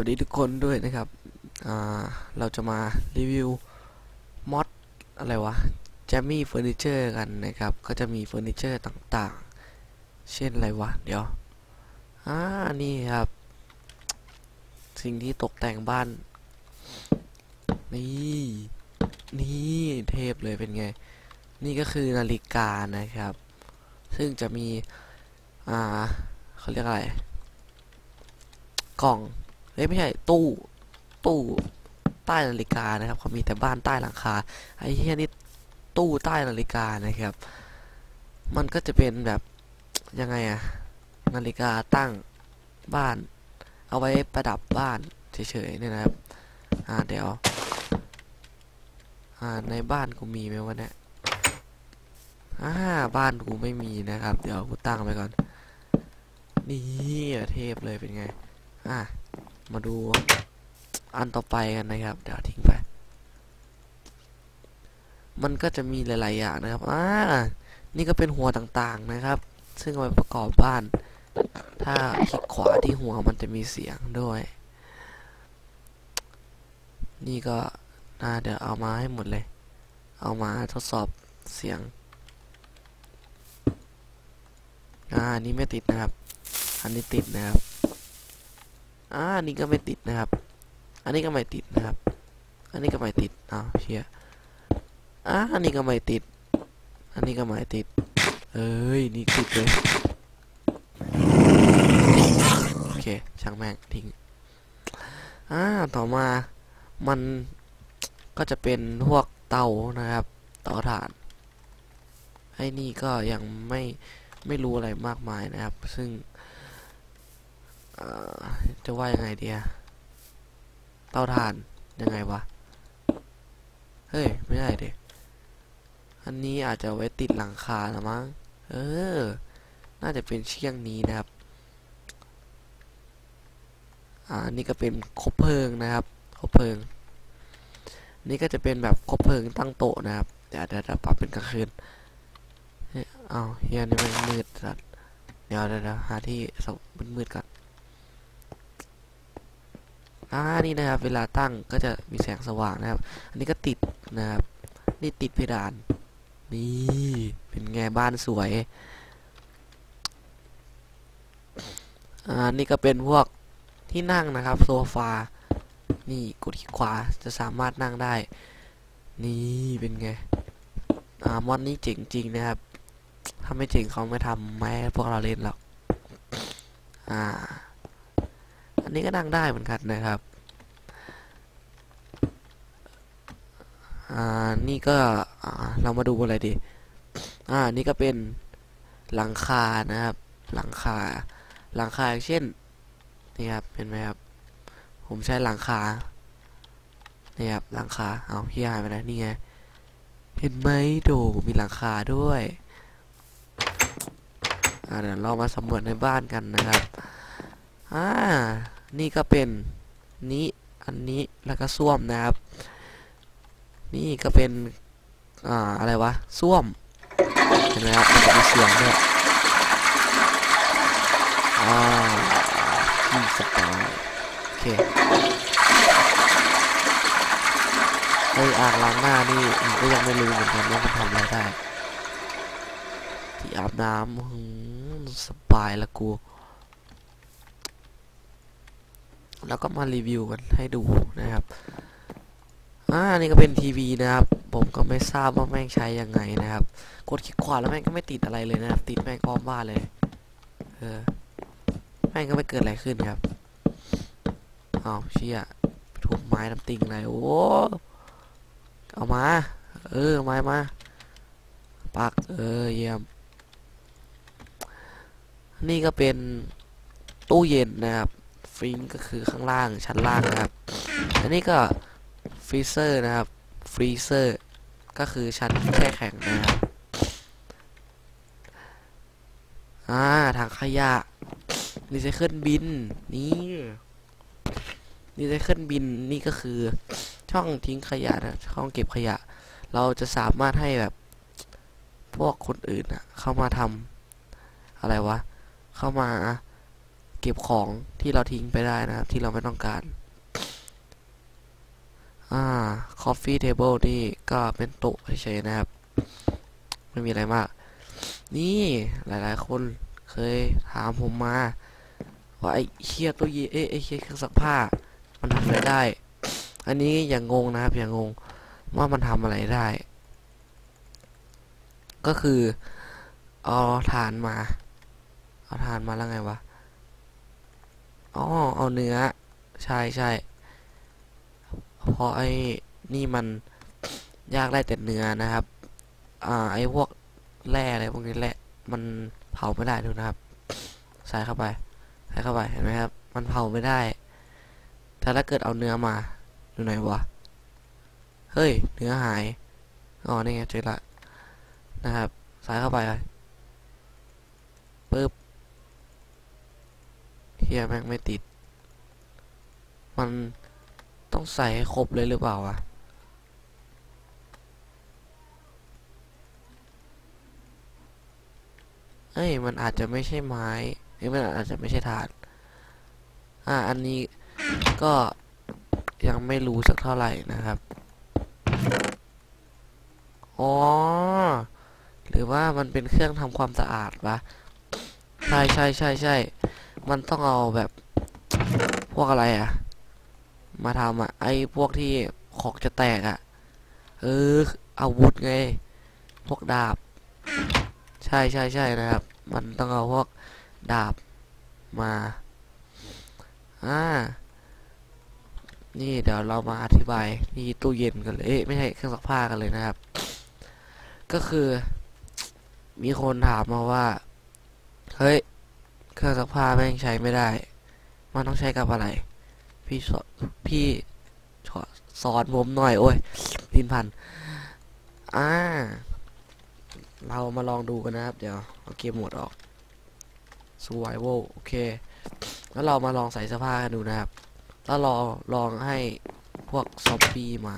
วัสดีทุกคนด้วยนะครับ เราจะมารีวิวมอดอะไรวะแจมมี่เฟอร์นิเจอร์กันนะครับ ก็จะมีเฟอร์นิเจอร์ต่างๆ เช่นอะไรวะ เดี๋ยว อ่า นี่ครับ สิ่งที่ตกแต่งบ้าน นี่ นี่เทพเลยเป็นไง นี่ก็คือนาฬิกานะครับ ซึ่งจะมี อ่าเขาเรียกอะไร กล่อง เอ้ยไม่ใช่ตู้ ตู้ใต้นาฬิกานะครับเขามีแต่บ้านใต้หลังคาไอ้เฮียนี่ตู้ใต้นาฬิกานะครับ มันก็จะเป็นแบบยังไงอะนาฬิกาตั้งบ้าน เอาไว้ประดับบ้านเฉยๆเนี่ยนะครับ อ่าเดี๋ยว อ่าในบ้านกูมีไหมวะเนี่ยอ่าบ้านกูไม่มีนะครับ เดี๋ยวกูตั้งไปก่อน นี่เทพเลยเป็นไง อะ มาดูอันต่อไปกันนะครับ เดี๋ยวทิ้งไป มันก็จะมีหลาย ๆ อย่างนะครับอ่านี่ก็เป็นหัวต่าง ๆ นะครับ ซึ่งเอาไปประกอบบ้าน ถ้าคลิกขวาที่หัวมันจะมีเสียงด้วย นี่ก็น่าเดี๋ยวเอามาให้หมดเลย เอามาทดสอบเสียง อ่าอันนี้ไม่ติดนะครับ อันนี้ติดนะครับ อ่าอันนี้ก็ไม่ติดนะครับ อันนี้ก็ไม่ติดนะครับ อันนี้ก็ไม่ติดอ้าวเชียอ่าอันนี้ก็ไม่ติด อันนี้ก็ไม่ติด เอ้ย นี่ติดเลย โอเค ช่างแม่งทิ้ง อ่า ต่อมา มันก็จะเป็นพวกเตานะครับ เตาถ่าน ไอ้นี่ก็ยังไม่ไม่รู้อะไรมากมายนะครับ ซึ่ง จะว่ายังไงเดีอะเตาถ่านยังไงวะ เฮ้ย ไม่ได้เด็อันนี้อาจจะไว้ติดหลังคาละมั้ง เออ น่าจะเป็นเชียงนี้นะครับ อ่า นี่ก็เป็นคบเพลิงนะครับ คบเพลิง นี่ก็จะเป็นแบบคบเพลิงตั้งโต๊ะนะครับ เดี๋ยวเดี๋ยวปรับเป็นกลางคืนเฮ้ยเอาเฮียนี่มันมืดสัตว์เดี๋ยวเดี๋ยวเดี๋ยวหาที่สงมืดๆก่อน อ่านี่นะครับเวลาตั้งก็จะมีแสงสว่างนะครับ อันนี้ก็ติดนะครับ นี่ติดเพดาน นี่เป็นไงบ้านสวย อ่านี่ก็เป็นพวกที่นั่งนะครับโซฟา นี่กดคลิกขวาจะสามารถนั่งได้ นี่เป็นไง อ่ามอนนี้เจ๋งจริงนะครับถ้าไม่เจ๋งเขาไม่ทำไม่พวกเราเล่นหรอก อ่า อันนี้ก็นั่งได้เหมือนกันนะครับอ่านี่ก็เรามาดูอะไรดี อ่านี่ก็เป็นหลังคานะครับ หลังคา หลังคาอย่างเช่นนี่ครับเห็นไหมครับ ผมใช้หลังคานี่ครับหลังคาเอาพี่หายไปไหนนี่ไงเห็นไหมโดมีหลังคาด้วยอ่าเดี๋ยวเรามาสำรวจในบ้านกันนะครับอ่า นี่ก็เป็นนี้อันนี้แล้วก็ส้วมนะครับ นี่ก็เป็นอ่าอะไรวะส้วมเห็นไหมครับมันจะมีเสียงด้วยอ่าที่สปายโอเคไออ่างล้างหน้านี่ผมก็ยังไม่รู้เหมือนกันว่ามันทำอะไรได้ ที่อาบน้ำหืมสบายละกู แล้วก็มารีวิวกันให้ดูนะครับอ่านี่ก็เป็นทีวีนะครับ ผมก็ไม่ทราบว่าแม่งใช้ยังไงนะครับ กดคลิกขวาแล้วแม่งก็ไม่ติดอะไรเลยนะครับ ติดแม่งพร้อมบ้านเลย เออ แม่งก็ไม่เกิดอะไรขึ้นครับอ้าวเชี่ยไปทุบไม้น้ำติงอะไรโอ้เอามา เออไม้มาปักเออเยี่ยม นี่ก็เป็นตู้เย็นนะครับ ฟิงก็คือข้างล่างชั้นล่างนะครับ อันนี้ก็ฟรีเซอร์นะครับฟรีเซอร์ก็คือชั้นแช่แข็งนะครับอ่าทางขยะรีไซเคิลบินนี่รีไซเคิลบินนี่ก็คือช่องทิ้งขยะนะช่องเก็บขยะ เราจะสามารถให้แบบพวกคนอื่นอะเข้ามาทำอะไรวะ เข้ามา เก็บของที่เราทิ้งไปได้นะครับ ที่เราไม่ต้องการ อ่า coffee table นี่ก็เป็นโต๊ะเฉยๆนะครับ ไม่มีอะไรมาก นี่หลายๆ คนเคยถามผมมา ว่าไอ้เคียตัวเยเอ้ไอ้เคียเครื่องซักผ้า มันทำอะไรได้ อันนี้อย่างงงนะครับ อย่างงงว่ามันทำอะไรได้ ก็คือเอาฐานมา เอาฐานมาแล้วไงวะ อ๋อเอาเนื้อ ใช่ใช่เพราะไอ้นี่มันยากได้แต่เนื้อนะครับ อ่า ไอ้พวกแร่อะไรพวกนี้แหละ มันเผาไม่ได้ดูนะครับ ใส่เข้าไป ใส่เข้าไป เห็นไหมครับ มันเผาไม่ได้ แต่ถ้าเกิดเอาเนื้อมา ดูหน่อยวะ เฮ้ย เนื้อหาย อ๋อ นี่ไงเจอละ นะครับ ใส่เข้าไปเลยปึ๊บ เฮียแม่งไม่ติด มันต้องใส่ให้ครบเลยหรือเปล่าวะเอ้ยมันอาจจะไม่ใช่ไม้เอ้ยมันอาจจะไม่ใช่ถานอ่า อันนี้ก็ยังไม่รู้สักเท่าไหร่นะครับ อ๋อ หรือว่ามันเป็นเครื่องทำความสะอาดปะใช่ใช่ใช่ใช่ มันต้องเอาแบบพวกอะไรอะมาทำอะไอ้พวกที่ของจะแตกอะเออ อาวุธไง พวกดาบ ใช่ใช่ใช่นะครับ มันต้องเอาพวกดาบมาอ่านี่เดี๋ยวเรามาอธิบายที่ตู้เย็นกันเลยเไม่ใช่เครื่องซักผ้ากันเลยนะครับ ก็คือ มีคนถามมาว่า เฮ้ย เครื่องซักผ้าแม่งใช้ไม่ได้ มันต้องใช้กับอะไร พี่สอพี่สอนผมหน่อย โอ้ยลินพันอ่า เรามาลองดูกันนะครับ เดี๋ยวเอาเกมโหมดออก survival โอเค แล้วเรามาลองใส่เสื้อผ้ากันดูนะครับ แล้วลองลองให้พวกซอมบี้มา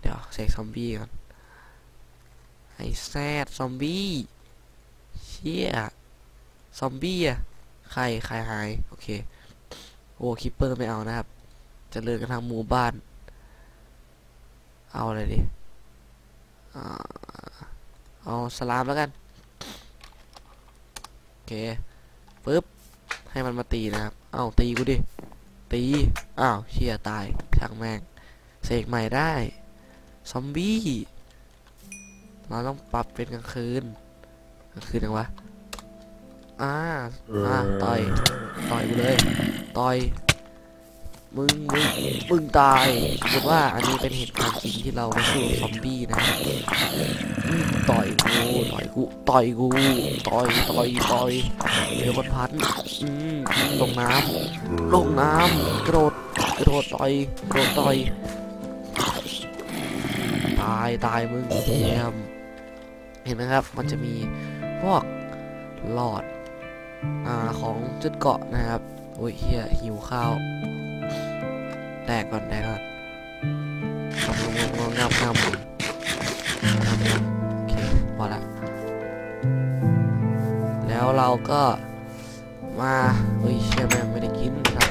เดี๋ยวเสกซอมบี้ก่อนไอ้แซดซอมบี้ เชี่ย ซอมบี้อะใครใครหาย โอเค โอ้คิปเปอร์ไม่เอานะครับ จะเจริญกันทางหมู่บ้าน เอาอะไรดิเอาสลามแล้วกัน โอเคปึ๊บ ให้มันมาตีนะครับ เอาตีกูดิ ตี อ้าวเชียตาย ช่างแม่ง เสกใหม่ได้ ซอมบี้ เราต้องปรับเป็นกลางคืน กลางคืนยังวะ อ่าอ่าต่อย ต่อยไปเลย ต่อย มึง มึง มึงตายสมมติว่าอันนี้เป็นเหตุการณ์จริงที่เราไปสู้ซอมบี้นะอืมต่อยกู ต่อยกู ต่อยกู ต่อย ต่อย ต่อยเดี๋ยวมันพันอืมลงน้ำลงน้ำกระโดดกระโดดต่อยกระโดดต่อย ตาย ตายมึงเยี่ยมเห็นไหมครับ มันจะมีพวกหลอด อ่าของจุดเกาะนะครับโอ้ยเฮียหิวข้าวแดกก่อนแดกก่อนงงงงงับงับงับงับโอเคพอละแล้วเราก็มาเฮ้ยเชี่ยแม่ไม่ได้กินครับ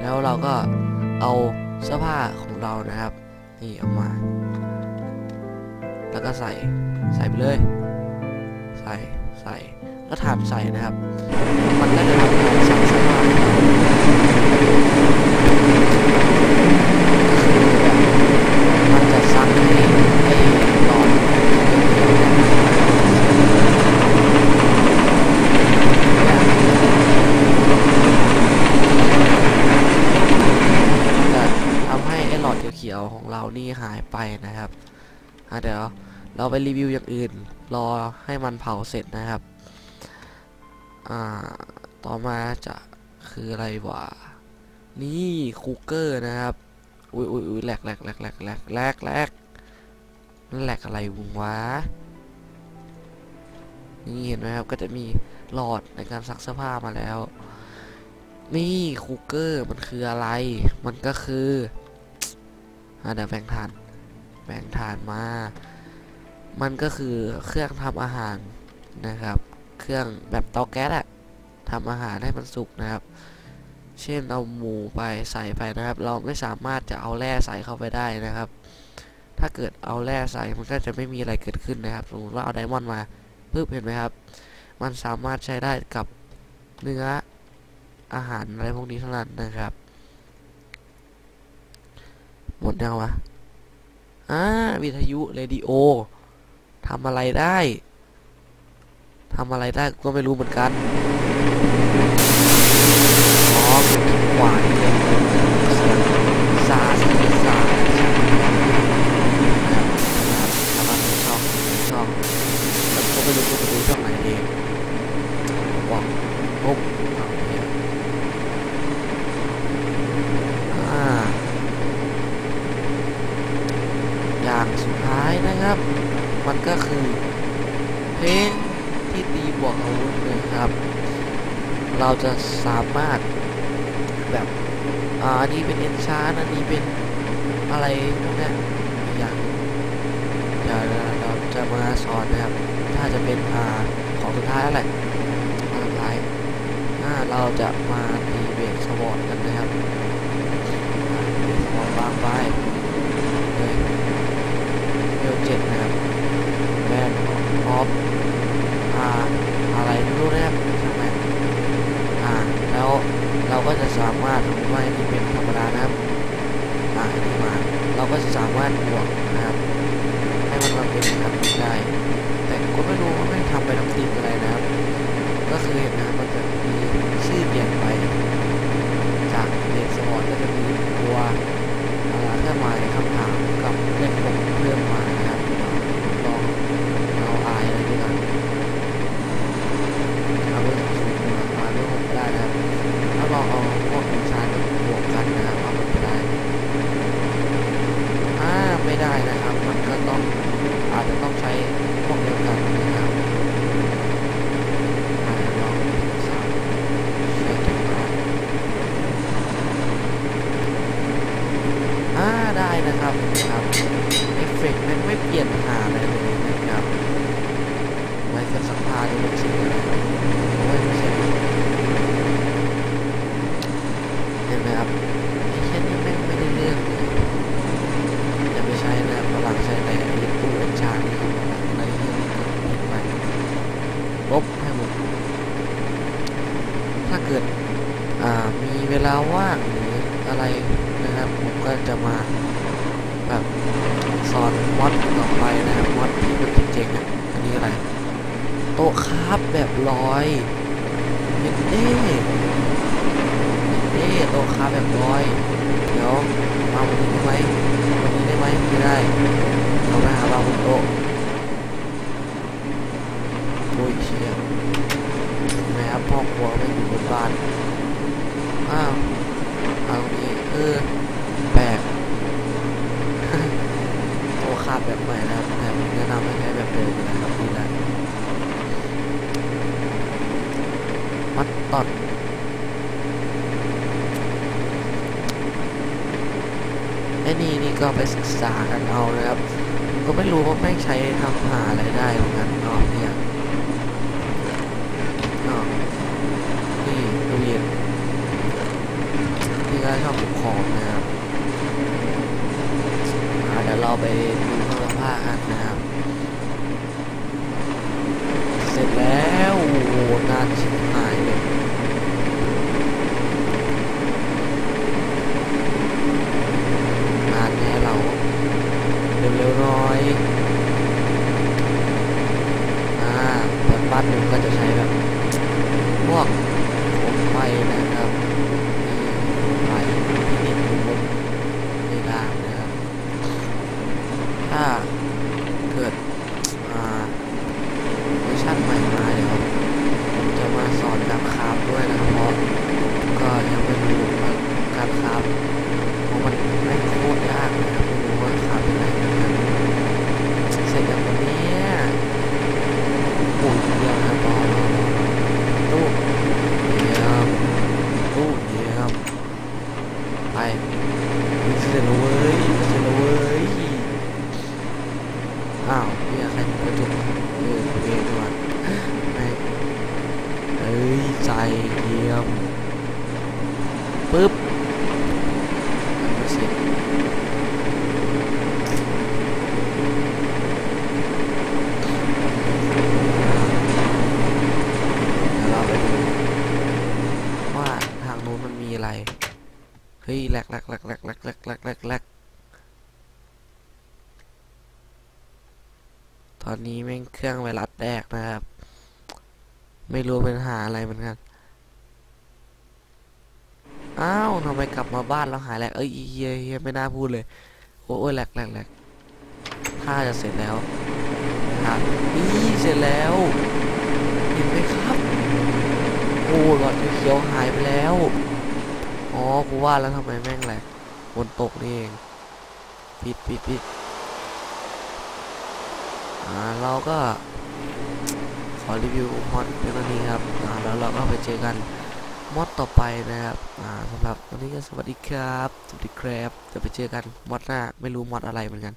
แล้วเราก็เอาเสื้อผ้าของเรานะครับ นี่เอามา แล้วก็ใส่ใส่ไปเลย ใส่ใส่ ก็ทำใส่นะครับ มันก็จะทำการซักเสื้อผ้ารมันจะซักให้ให้หลอดจะทำให้ไอ้หลอดเขียวๆของเรานี่หายไปนะครับอะเดี๋ยวเราไปรีวิวอย่างอื่น รอให้มันเผาเสร็จนะครับ อ่า ต่อมาจะคืออะไรวะ นี่คุกเกอร์นะครับ อุ้ยอุ้ยอุ้ยแหลกแหลกแหลกแหลกแหลกแหลกแหลกนั่นแหลกอะไรวะ นี่เห็นไหมครับ ก็จะมีหลอดในการซักเสื้อผ้ามาแล้ว นี่คุกเกอร์มันคืออะไร มันก็คืออ่าเดี๋ยวแบ่งทาน แบ่งทานมา มันก็คือเครื่องทำอาหารนะครับ เครื่องแบบเตาแก๊สอะทำอาหารให้มันสุกนะครับ เช่นเอาหมูไปใส่ไปนะครับ เราไม่สามารถจะเอาแร่ใส่เข้าไปได้นะครับ ถ้าเกิดเอาแร่ใส่มันก็จะไม่มีอะไรเกิดขึ้นนะครับสมมติว่าเอาไดมอนด์มาปึ๊บเห็นไหมครับ มันสามารถใช้ได้กับเนื้ออาหารอะไรพวกนี้เท่านั้นนะครับ หมดยังวะอ่าวิทยุเรดิโอทำอะไรได้ ทำอะไรได้ก็ไม่รู้เหมือนกันอ๋อเป็นหวานเลยเสียงซาเสียงซานะครับแล้วก็ช่องช่องแล้วก็ไม่รู้จะไปดูช่องไหนเองบอกปุ๊บเอาเนี่ยอ่าอย่างสุดท้ายนะครับ มันก็คือเพลงที่ตีบวกอาวุธนะครับ เราจะสามารถแบบอ่าอันนี้เป็นเอนชานอันนี้เป็นอะไรพวกเนี้ยอย่างเดี๋ยวเราจะมาสอนนะครับ ถ้าจะ เป็นอ่าของสุดท้ายแล้วแหละของสุดท้ายอ่าเราจะมาตีเบรกสวอตกันนะครับเบรกสวอตวางไปเลยเร็วเจ็ดนะครับแบนออฟอ่าอะไรไม่รู้นะครับช่างแม่งอ่าแล้วเราก็จะสามารถรู้ว่าอันนี้เป็นธรรมดานะครับอ่าอันนี้มาเราก็จะสามารถบวกนะครับ ให้มันมาเป็นแบบนี้ได้ แต่ก็ไม่รู้ว่าไม่ทำไปทั้งทีมอะไรนะครับ ก็คือเห็นนะมันจะมีชื่อเปลี่ยนไป จากเลนสปอร์ตก็จะมีตัวอ่าเครื่องหมายคำถามกับเลขหกเพิ่มมานะครับลองเอาอายอะไรด้วยกัน เอาเรื่องสูงมาเรื่องหกได้นะครับถ้าลองเอาพวกอินชาร์ดบวกกันนะครับเอามันไปได้อ่าไม่ได้นะครับ มันก็ต้อง อาจจะต้องใช้พวกเดียวกันนะครับอ่าลองสามเช็คกันมาอ่าได้นะครับครับเอฟเฟกต์มันไม่เปลี่ยนหาอะไรเลยนะครับ ไว้เครื่องซักผ้าดูมันสีอะไรโอ้ยไม่ใช่เห็นไหมครับไอ้แค่นี้แม่งไม่ได้เรื่องเลยอย่าไปใช้นะครับระหลังใช้แต่ไอ้ตู้เอ็นชาร์นี่ครับอะไรที่นี่ก็เห็นไปลบให้หมด ถ้าเกิด อ่า มีเวลาว่างหรืออะไรนะครับ ผมก็ จะมาแบบสอนมอดต่อไปนะครับมอดที่แบบเจ๋งๆอะอันนี้อะไร โต๊ะคราบแบบลอยเย็นเด้เด้โต๊ะคราบแบบลอย เดี๋ยวมาวันนี้ได้ไหมวันนี้ได้ไหมไม่ได้เราไปหาเราบนโต๊ะโอ้ยเชี่ยแม่ครับพ่อครัวไม่อยู่บนบ้าน อ้าวเอาตรงนี้เออแปลก โต๊ะคราฟแบบใหม่นะครับแต่ผมแนะนำให้ใช้แบบเดิมนะครับนี่แหละ มัดตอดไอ้นี่นี่ก็ไปศึกษากันเอานะครับผมก็ไม่รู้ ว่าแม่ใช้ทำหาอะไรได้เหมือนกันนาะเนี่ยนาะนี่ตู้เย็นนี่ก็ชอบเก็บของนะครับอ่าเดี๋ยวเราไปดูเครื่องผ้ากันนะครับ เสร็จแล้วโอ้โหนานชิบหายเลยนานแน่เรา เร็วๆหน่อย อ่าแต่บ้านผมก็จะใช้แบบพวกผมไฟนะครับไฟนี่ไฟนิดๆผมไม่างนะครับถ้าเกิด อ่า เวอร์ชันใหม่มาเดี๋ยวผมจะมาสอนการคราฟด้วยนะครับเพราะก็ยังไม่รู้ว่าการคราฟเพราะมันไม่โคตรยากนะครับไม่รู้ว่าคราฟยังไงนะครับเสร็จแล้ววันนี้ปุ่มเดียวนะครับรอรอรอรอตู้เยี่ยมตู้เยี่ยมไปเสร็จแล้วเว้ยเสร็จแล้วเว้ยอ้าวเนี่ยใครกระจก เออเองด้วยแม่งเอ้ยใจ เฮ้ยแหลกแหลกแหลกแหลกแหลกแหลกแหลกแหลกแหลกตอนนี้แม่งเครื่องไวรัสแตกนะครับ ไม่รู้เป็นหาอะไรเหมือนกัน อ้าวทำไมกลับมาบ้านแล้วหายแหลกเอ้ยเฮียเฮียไม่น่าพูดเลย โอ้ยแหลกแหลกแหลกถ้าจะเสร็จแล้วครับนี่เสร็จแล้วเห็นไหมครับ โอ้หลอดเขียวหายไปแล้ว กูว่าแล้วทำไมแม่งแหลกฝนตกนี่เองปิดปิดปิดอ่าเราก็ขอรีวิวมอดเพียงเท่านี้ครับอ่าแล้วเราก็ไปเจอกันมอดต่อไปนะครับอ่าสำหรับวันนี้ก็สวัสดีครับสวัสดีครับจะไปเจอกันมอดหน้าไม่รู้มอดอะไรเหมือนกัน